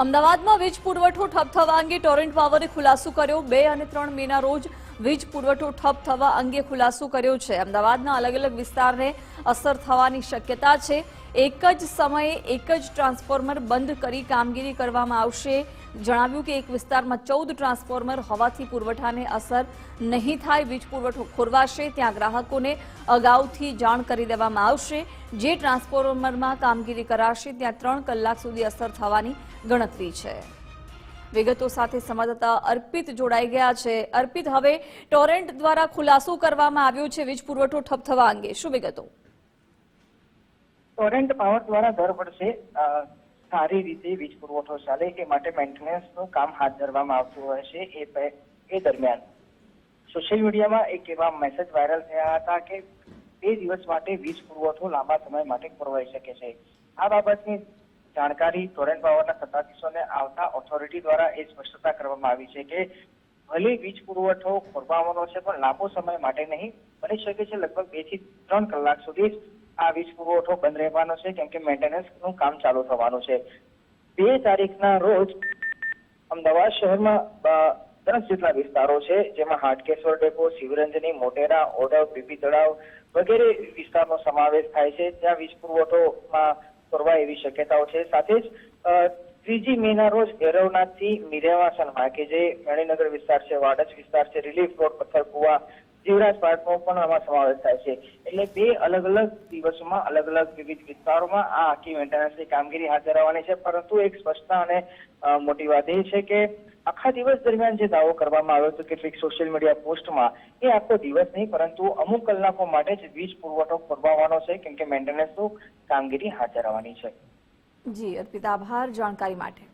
અમદાવાદમાં વીજ પુરવઠો ઠપ થવા અંગે ટોરેન્ટ પાવરે ખુલાસો કર્યો. બે અને ત્રણ મેના રોજ વીજ પુરવઠો ઠપ થવા અંગે ખુલાસો કર્યો છે. અમદાવાદના અલગ અલગ વિસ્તારને અસર થવાની શક્યતા છે. એક જ સમયે એક જ ટ્રાન્સફોર્મર બંધ કરી કામગીરી કરવામાં આવશે. જણાવ્યું કે એક વિસ્તારમાં ચૌદ ટ્રાન્સફોર્મર હોવાથી પુરવઠાને અસર નહીં થાય, વીજ પુરવઠો ખોરવાશે, ત્યાં ગ્રાહકોને અગાઉથી જાણ કરી દેવામાં આવશે. જે ટ્રાન્સફોર્મરમાં કામગીરી કરાશે, ત્યાં ત્રણ કલાક સુધી અસર થવાની ગણતરી છે. વિગતો સાથે સંવાદદાતા અર્પિત જોડાઈ ગયા છે. અર્પિત, હવે ટોરેન્ટ દ્વારા ખુલાસો કરવામાં આવ્યો છે વીજ પુરવઠો ઠપ થવા અંગે. શું વિગતો? ટોરેન્ટ પાવર દ્વારા દર વર્ષે સારી રીતે વીજ પુરવઠો ચાલે, એ માટે મેન્ટેનન્સનું કામ હાથ ધરવામાં આવતું હોય છે એ એ દરમિયાન. સોશિયલ મીડિયામાં એક એવા મેસેજ વાયરલ થયા હતા કે બે દિવસ માટે વીજ પુરવઠો લાંબા સમય માટે ખોરવાઈ શકે છે. આ બાબતની જાણકારી ટોરેન્ટ પાવરના સત્તાધીશોને આવતા ઓથોરિટી દ્વારા એ સ્પષ્ટતા કરવામાં આવી છે કે ભલે વીજ પુરવઠો ખોરવાવાનો છે, પણ લાંબો સમય માટે નહીં, બની શકે છે લગભગ બેથી ત્રણ કલાક સુધી આ વીજ પુરવઠો બંધ રહેવાનો છે, કેમ કે મેન્ટેનન્સનું કામ ચાલુ થવાનું છે. બે તારીખના રોજ અમદાવાદ શહેરમાં દસ જેટલા વિસ્તારો છે, જેમાં હાટકેશ્વર ડેપો, શિવરંજની, મોટેરા ઓડવ પીપી તળાવ વગેરે વિસ્તારનો સમાવેશ થાય છે. ત્યાં વીજ પુરવઠોમાં કરવા એવી શક્યતાઓ છે. સાથે જ ત્રીજી મેના રોજ ભૈરવનાથથી મિરેવાસનમાં કે જે મણિનગર વિસ્તાર છે, વાડજ વિસ્તાર છે રિલીફ રોડ પથ્થરકુવા જીવરાજ પાર્કનો પણ આમાં સમાવેશ થાય છે. એટલે બે અલગ અલગ દિવસોમાં અલગ અલગ વિવિધ વિસ્તારોમાં આ આખી મેન્ટેનન્સની કામગીરી હાથ ધરાવવાની છે. પરંતુ એક સ્પષ્ટતા અને મોટી વાત એ છે કે આખા દિવસ દરમિયાન જે દાવો કરવામાં આવ્યો હતો, કેટલીક સોશિયલ મીડિયા પોસ્ટમાં, એ આખો દિવસ નહીં, પરંતુ અમુક કલાકો માટે જ વીજ પુરવઠો ખોરવાનો છે, કેમ કે મેન્ટેનન્સનું કામગીરી હાથ ધરાવવાની છે. જી, અર્પિત, આભાર. જાણકારી માટે.